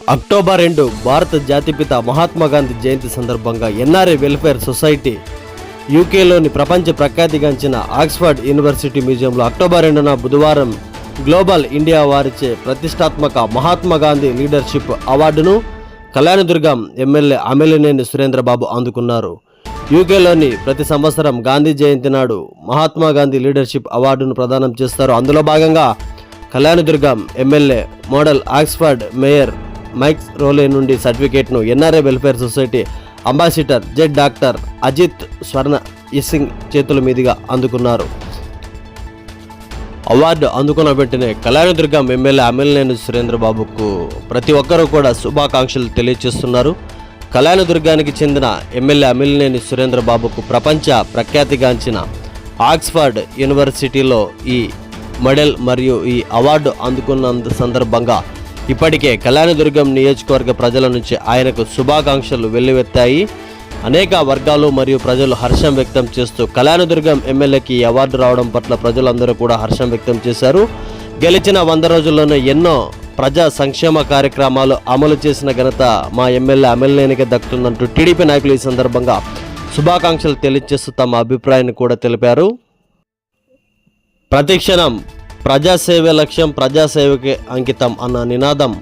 October రెండు భారత జాతిపిత మహాత్మా గాంధీ జయంతి సందర్భంగా ఎన్ఆర్ఐ వెల్ఫేర్ సొసైటీ యూకేలోని ప్రపంచ ప్రఖ్యాతిగాంచిన ఆక్స్ఫర్డ్ యూనివర్సిటీ మ్యూజియంలో అక్టోబర్ రెండున బుధవారం గ్లోబల్ ఇండియా వారిచే ప్రతిష్టాత్మక మహాత్మా గాంధీ లీడర్షిప్ అవార్డును కళ్యాణదుర్గం ఎమ్మెల్యే అమెలినేని సురేంద్రబాబు అందుకున్నారు. యూకేలోని ప్రతి సంవత్సరం గాంధీ జయంతి నాడు మహాత్మా గాంధీ లీడర్షిప్ అవార్డును ప్రదానం చేస్తారు. అందులో భాగంగా Kalyandurgam MLA model Oxford mayor Mike Rowley నుండి సర్టిఫికేట్ను NRI welfare society ambassador Z doctor Ajit Swarna ఇసింగ్ చేతుల మీదుగా అందుకున్నారు. అవార్డు అందుకున్న వెంటనే కళ్యాణదుర్గం ఎమ్మెల్యే అమిలినేని సురేంద్రబాబుకు ప్రతి ఒక్కరూ కూడా శుభాకాంక్షలు తెలియజేస్తున్నారు కళ్యాణదుర్గానికి చెందిన ఎమ్మెల్యే అమ్మెల్యేని సురేంద్రబాబుకు ప్రపంచ ప్రఖ్యాతిగాంచిన ఆక్స్ఫర్డ్ యూనివర్సిటీలో ఈ మెడల్ మరియు ఈ అవార్డు అందుకున్న సందర్భంగా ఇప్పటికే కళ్యాణదుర్గం నియోజకవర్గ ప్రజల నుంచి ఆయనకు శుభాకాంక్షలు వెల్లువెత్తాయి. అనేక వర్గాలు మరియు ప్రజలు హర్షం వ్యక్తం చేస్తూ కళ్యాణదుర్గం ఎమ్మెల్యేకి అవార్డు రావడం పట్ల ప్రజలందరూ కూడా హర్షం వ్యక్తం చేశారు. గెలిచిన వంద రోజుల్లోనే ఎన్నో ప్రజా సంక్షేమ కార్యక్రమాలు అమలు చేసిన ఘనత మా ఎమ్మెల్యే అమెల్యేనికే దక్కుతుందంటూ టీడీపీ నాయకులు ఈ సందర్భంగా శుభాకాంక్షలు తెలియజేస్తూ తమ అభిప్రాయాన్ని కూడా తెలిపారు. ప్రతిక్షణం ప్రజాసేవే లక్ష్యం ప్రజాసేవకే అంకితం అన్న నినాదం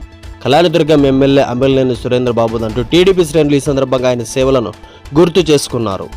కళ్యాణదుర్గం ఎమ్మెల్యే అమ్మెల్యేని సురేంద్ర బాబు అంటూ టీడీపీ శ్రేణులు ఈ సందర్భంగా ఆయన సేవలను గుర్తు చేసుకున్నారు.